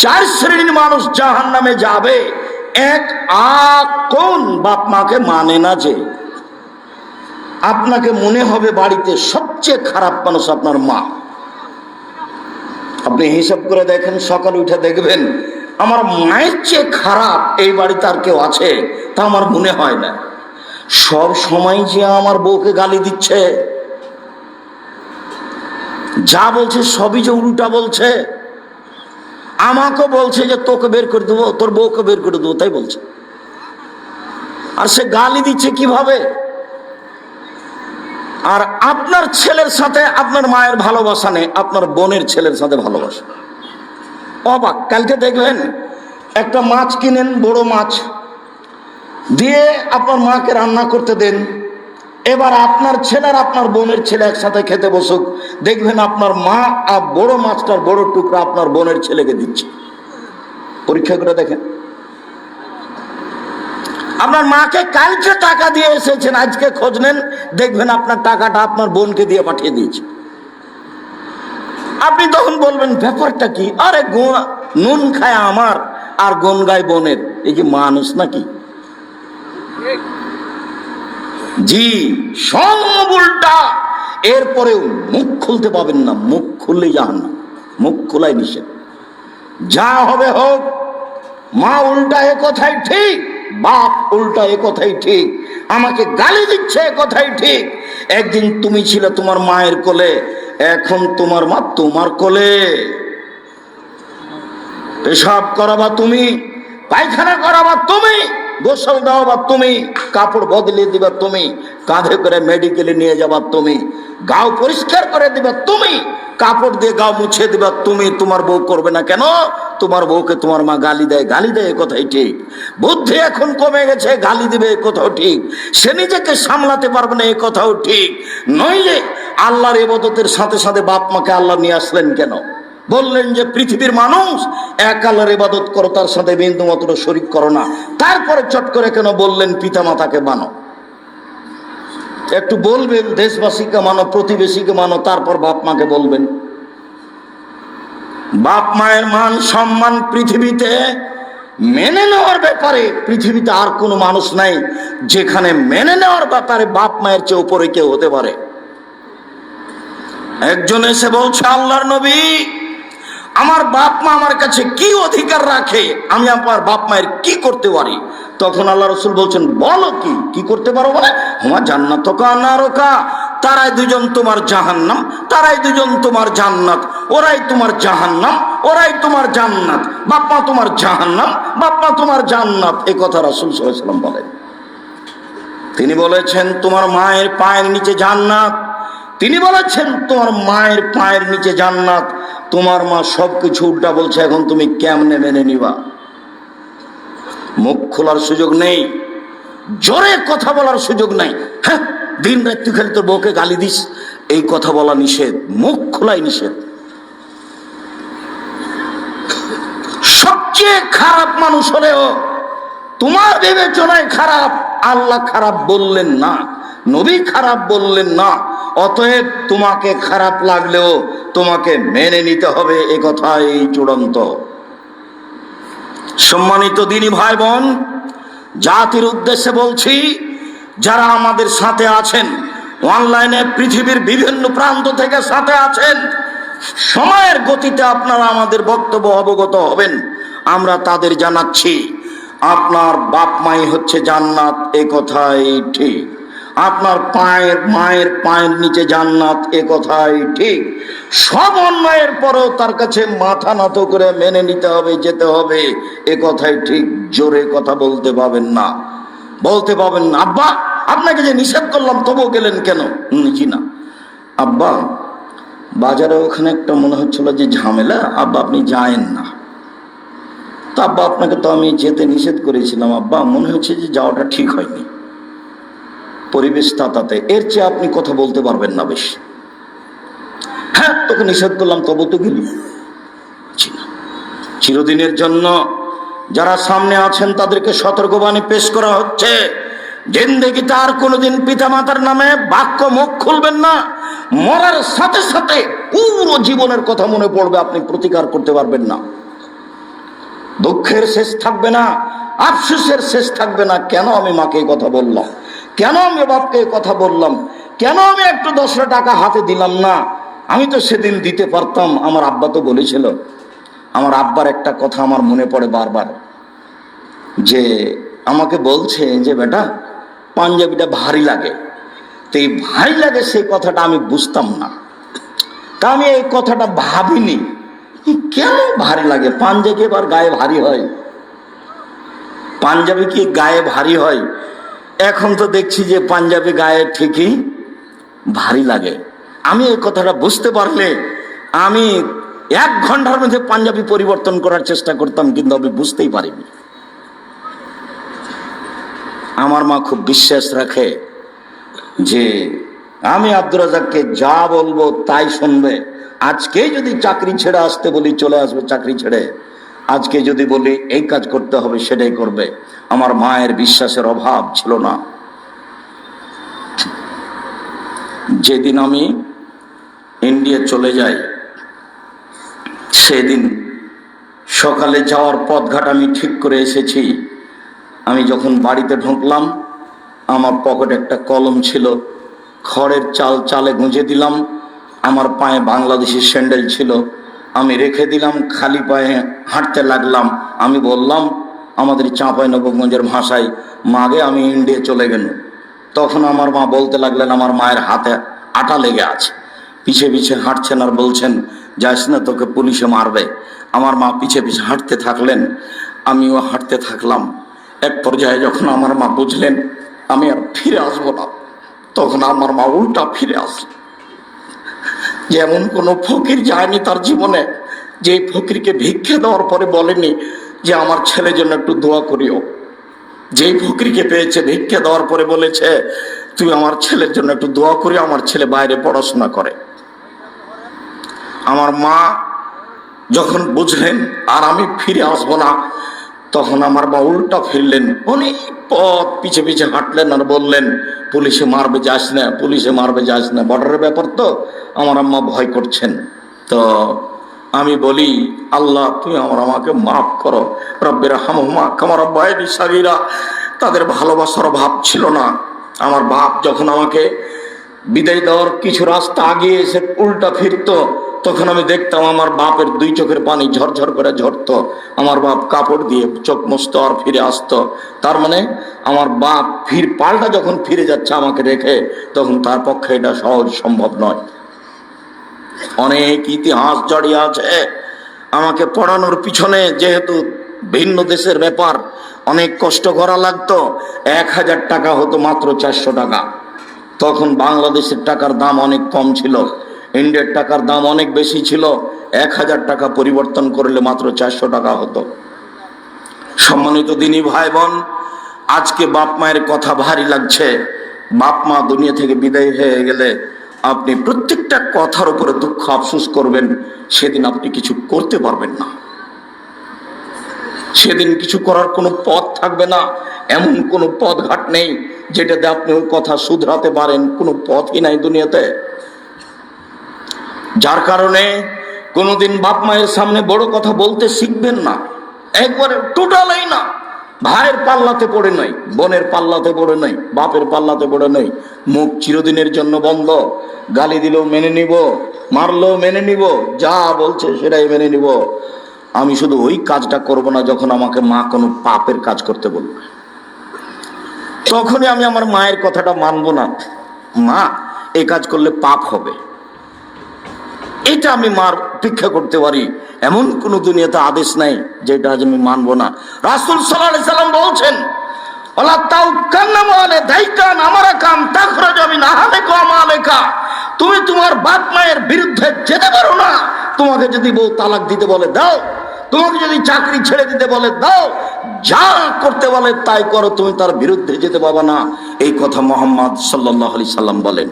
চার শ্রেণির মানুষ জাহান নামে যাবে। এক কোন বাপ মাকে মানে না যে। আপনাকে মনে হবে বাড়িতে সবচেয়ে খারাপ মানুষ আপনার মা। আপনি হিসাব করে দেখেন, সকাল উঠে দেখবেন, আমার মায়ের চেয়ে খারাপ এই বাড়িতে আর কেউ আছে, তা আমার মনে হয় না। সব সময় যে আমার বউকে গালি দিচ্ছে, যা বলছে সবই যে উল্টা বলছে আমাকে বলছে যে তোকে বের করে দেবো, তোর বউকে বের করে দেবো, তাই বলছে। আর সে গালি দিচ্ছে কীভাবে? আর আপনার ছেলের সাথে আপনার মায়ের ভালোবাসা নেই, আপনার বোনের ছেলের সাথে ভালোবাসা। অবাক, কালকে দেখবেন একটা মাছ কিনেন, বড় মাছ। দিয়ে আপনার মাকে রান্না করতে দেন। এবার আপনার ছেলে আর আপনার বোনের ছেলে একসাথে খেতে বসুক। দেখবেন আপনার মা আর বড় মাছটার বড় টুকরা আপনার বোনের ছেলেকে দিচ্ছে। পরীক্ষা করে দেখেন। আপনার মাকে কালকে টাকা দিয়ে এসেছেন, আজকে খোঁজ নেন, দেখবেন আপনার টাকাটা আপনার বোনকে দিয়ে পাঠিয়ে দিয়েছে। আপনি তখন বলবেন, ব্যাপারটা কি? আরে নুন খায় আমার, আর গন গায় বোনের। এই কি মানুষ নাকি? জি, সব উল্টা। এরপরেও মুখ খুলতে পাবেন না, মুখ খুললে যান না মুখ খোলাই নিষেধ। যা হবে হোক, মা উল্টা এ কথাই ঠিক, বাপ উল্টা এ কথাই ঠিক, আমাকে গালি দিচ্ছে এ কথাই ঠিক। একদিন তুমি ছিলে তোমার মায়ের কোলে, এখন তোমার মা তোমার কোলে। পেশাব করাবা তুমি, পায়খানা করাবা তুমি গোসল দেওয়াবা তুমি, কাপড় বদলে দিবা তুমি, কাঁধে করে মেডিকেলে নিয়ে যাবা তুমি, গাও পরিষ্কার করে দিবা তুমি, কাপড় দিয়ে গাও মুছে দিবা তুমি, তোমার বউ করবে না কেন? তোমার বউকে তোমার মা গালি দেয় গালি দেয় কথাই ঠিক। বুদ্ধি এখন কমে গেছে, গালি দিবে কথাও ঠিক। সে নিজেকে সামলাতে পারবে না এ কথাও ঠিক। নইলে আল্লাহর এবাদতের সাথে সাথে বাপ মাকে আল্লাহ নিয়ে আসলেন কেন? বললেন যে, পৃথিবীর মানুষ এক আল্লাহর ইবাদত করো, তার সাথে বিন্দু মাত্র শরিক করো না। তারপরে চট করে কেন বললেন পিতা মাতাকে মানো? একটু বলবেন, দেশবাসীকে মানো, প্রতিবেশীকে মানো, তারপর বাপ মাকে বলবেন। বাপ মায়ের মান সম্মান পৃথিবীতে মেনে নেওয়ার ব্যাপারে পৃথিবীতে আর কোনো মানুষ নাই, যেখানে মেনে নেওয়ার ব্যাপারে বাপ মায়ের চেয়ে উপরে কেউ হতে পারে। একজন এসে বলছে, আল্লাহর নবী আমার বাপ মা আমার কাছে কি অধিকার রাখে, আমি আমার বাপ মায়ের কি করতে পারি? তখন আল্লাহ রসুল বলছেন, বলো কি কি করতে পারো বলে? হুমা জান্নাত নারকা। তারাই দুজন তোমার জাহান্নাম, তারাই দুজন তোমার জান্নাত। ওরাই তোমার জাহান্নাম, ওরাই তোমার জান্নাত। বাপ্পা তোমার জাহান্নাম বাপ্পা তোমার জান্নাত। এ কথা রাসুল সাল্লাম বলেন। তিনি বলেছেন, তোমার মায়ের পায়ের নিচে জান্নাত। তিনি বলেছেন, তোমার মায়ের পায়ের নিচে জান্নাত। তোমার মা সব কিছু উল্টা বলছে, এখন তুমি কেমনে মেনে নিবা? মুখ খোলার সুযোগ নেই, জোরে কথা বলার সুযোগ নাই। হ্যাঁ দিন রাত তুই খালি তোর বউকে গালি দিস, এই কথা বলা নিষেধ, মুখ খোলাই নিষেধ। সবচেয়ে খারাপ মানুষ হলেও তোমার বিবেচনায় খারাপ, আল্লাহ খারাপ বললেন না, নবী খারাপ বললেন না। অতএব তোমাকে খারাপ লাগলেও তোমাকে মেনে নিতে হবে এ কথাই চূড়ান্ত। সম্মানিত দিনী ভাই বোন জাতির উদ্দেশ্যে বলছি, যারা আমাদের সাথে আছেন, অনলাইনে পৃথিবীর বিভিন্ন প্রান্ত থেকে সাথে আছেন, সময়ের গতিতে আপনারা আমাদের বক্তব্য অবগত হবেন। আমরা তাদের জানাচ্ছি, আপনার বাপ মাই হচ্ছে জান্নাত, এ কথাই ঠিক। আপনার পায়ের, মায়ের পায়ের নিচে জান্নাত, এ কথাই ঠিক। সব অন্যায়ের পরেও তার কাছে মাথা নত করে মেনে নিতে হবে, যেতে হবে। এ কথাই ঠিক, জোরে কথা বলতে পাবেন না। বলতে পাবেন না, আব্বা, আপনাকে যে নিষেধ করলাম, তবুও গেলেন কেন? জি না? আব্বা, বাজারে ওখানে একটা মনে হচ্ছিল যে ঝামেলা। আব্বা, আপনি যায়েন না। তা আব্বা, আপনাকে তো আমি যেতে নিষেধ করেছিলাম। আব্বা, মনে হচ্ছে যে যাওয়াটা ঠিক হয়নি। পরিবেশ তাতাতে এর চেয়ে আপনি কথা বলতে পারবেন না বেশি। হ্যাঁ তোকে নিষেধ করলাম, তবু তো গেলি। চিরদিনের জন্য যারা সামনে আছেন, তাদেরকে সতর্কবাণী পেশ করা হচ্ছে। জিন্দেগিতে আর কোনোদিন পিতামাতার নামে বাক্য মুখ খুলবেন না। মরার সাথে সাথে পুরো জীবনের কথা মনে পড়বে, আপনি প্রতিকার করতে পারবেন না। দুঃখের শেষ থাকবে না, আফসোসের শেষ থাকবে না। কেন আমি মাকে কথা বললাম? কেন আমি বাপকে কথা বললাম? কেন আমি একটু দশটা টাকা হাতে দিলাম না? আমি তো সেদিন দিতে পারতাম, আমার আব্বা তো বলেছিল। আমার আব্বার একটা কথা আমার মনে পড়ে বারবার। যে আমাকে বলছে যে, বেটা, পাঞ্জাবিটা ভারী লাগে। তো এই ভারী লাগে সেই কথাটা আমি বুঝতাম না। তা আমি এই কথাটা ভাবিনি। কেন ভারী লাগে? পাঞ্জাবি এবার গায়ে ভারী হয়। পাঞ্জাবি কি গায়ে ভারী হয়? এখন তো দেখছি যে পাঞ্জাবি গায়ে ঠিকই ভারী লাগে। আমি এই কথাটা বুঝতে পারলে আমি এক ঘণ্টার মধ্যে পাঞ্জাবি পরিবর্তন করার চেষ্টা করতাম, কিন্তু আমি বুঝতেই পারিনি। আমার মা খুব বিশ্বাস রাখে যে আমি আব্দুর রাজাককে যা বলব তাই শুনবে। আজকে যদি চাকরি ছেড়ে আসতে বলি, চলে আসবে চাকরি ছেড়ে। আজকে যদি বলি, এই কাজ করতে হবে, সেটাই করবে। আমার মায়ের বিশ্বাসের অভাব ছিল না। যেদিন আমি ইন্ডিয়া চলে যাই, সেদিন সকালে যাওয়ার পথঘাট আমি ঠিক করে এসেছি। আমি যখন বাড়িতে ঢুকলাম, আমার পকেটে একটা কলম ছিল। খড়ের চাল চালে গুঁজে দিলাম। আমার পায়ে বাংলাদেশি স্যান্ডেল ছিল। আমি রেখে দিলাম, খালি পায়ে হাঁটতে লাগলাম। আমি বললাম, আমাদের চাঁপাই নবগঞ্জের ভাষায়, মাগে আমি ইন্ডিয়া চলে গেল তখন আমার মা বলতে লাগলেন, আমার মায়ের হাতে আটা লেগে আছে। পিছে পিছে হাঁটছেন আর বলছেন, যাস না তোকে পুলিশে মারবে। আমার মা পিছে পিছে হাঁটতে থাকলেন, আমিও হাঁটতে থাকলাম। এক পর্যায়ে যখন আমার মা বুঝলেন, আমি আর ফিরে আসব না, তখন আমার মা উল্টা ফিরে আসলেন যেমন কোনো ফকির যায়নি তার জীবনে যে ফকিরকে ভিক্ষা দেওয়ার পরে বলেনি যে আমার ছেলের জন্য একটু দোয়া করিও। যেই ফকিরকে পেয়েছে ভিক্ষা দেওয়ার পরে বলেছে, তুই আমার ছেলের জন্য একটু দোয়া করি আমার ছেলে বাইরে পড়াশোনা করে। আমার মা যখন বুঝলেন, আর আমি ফিরে আসব না তখন আমার মা উল্টা ফিরলেন। অনেক পথ পিছে পিছে হাঁটলেন আর বললেন, পুলিশে মারবে, যাস না, পুলিশে মারবে, যাস না। বর্ডারের ব্যাপার তো, আমার আম্মা ভয় করছেন। তো আমি বলি, আল্লাহ, তুমি আমার আমাকে মাফ করো। রব্বের হামহমা কামার বাইরি সাগিরা। তাদের ভালোবাসার ভাব ছিল না। আমার বাপ যখন আমাকে বিদায় দেওয়ার কিছু রাস্তা আগিয়ে এসে উল্টা ফিরতো তখন আমি দেখতাম আমার বাপের দুই চোখের পানি ঝরঝর করে ঝরতো, আমার বাপ কাপড় দিয়ে চোখ মুছতো আর ফিরে আসতো। তার মানে আমার বাপ ফির পাল্টা যখন ফিরে যাচ্ছে আমাকে রেখে তখন তার পক্ষে এটা সহজ সম্ভব নয়। অনেক ইতিহাস জড়িয়ে আছে। আমাকে পড়ানোর পিছনে যেহেতু ভিন্ন দেশের ব্যাপার, অনেক কষ্ট করা লাগতো। এক হাজার টাকা হতো মাত্র চারশো টাকা। তখন বাংলাদেশের টাকার দাম অনেক কম ছিল। ইন্ডিয়ার টাকার দাম অনেক বেশি ছিল, এক হাজার টাকা পরিবর্তন করলে মাত্র চারশো টাকা হতো। সম্মানিত দিনই ভাই বোন আজকে বাপ মায়ের কথা ভারী লাগছে। বাপ মা দুনিয়া থেকে বিদায় হয়ে গেলে আপনি প্রত্যেকটা কথার উপরে দুঃখ আফসোস করবেন, সেদিন আপনি কিছু করতে পারবেন না। সেদিন কিছু করার কোনো পথ থাকবে না, এমন কোনো পথ ঘাট নেই, যেটাতে আপনি ওই কথা শুধরাতে পারেন, কোনো পথই নাই দুনিয়াতে। যার কারণে কোনোদিন বাপ মায়ের সামনে বড় কথা বলতে শিখবেন না। একবারে টোটালই না। ভাইয়ের পাল্লাতে পড়ে নয় বোনের পাল্লাতে পড়ে নয় বাপের পাল্লাতে পড়ে নয় মুখ চিরদিনের জন্য বন্ধ। গালি দিলেও মেনে নিব, মারলেও মেনে নিব, যা বলছে সেটাই মেনে নিব। আমি শুধু ওই কাজটা করব না যখন আমাকে মা কোনো পাপের কাজ করতে বলবে। তখনই আমি আমার মায়ের কথাটা মানবো না। মা এই কাজ করলে পাপ হবে। এটা আমি মার ভিক্ষা করতে পারি। এমন কোন দুনিয়াতে আদেশ নাই, যেটা আজ আমি মানবো না। রাসুল সাল্লাহ সাল্লাম বলছেন তুমি তোমার বাপ মায়ের বিরুদ্ধে যেতে পারো না। তোমাকে যদি বউ তালাক দিতে বলে, দাও। তোমাকে যদি চাকরি ছেড়ে দিতে বলে, দাও। যা করতে বলে, তাই করো। তুমি তার বিরুদ্ধে যেতে পারবে না। এই কথা মোহাম্মদ সাল্লাহ সাল্লাম বলেন।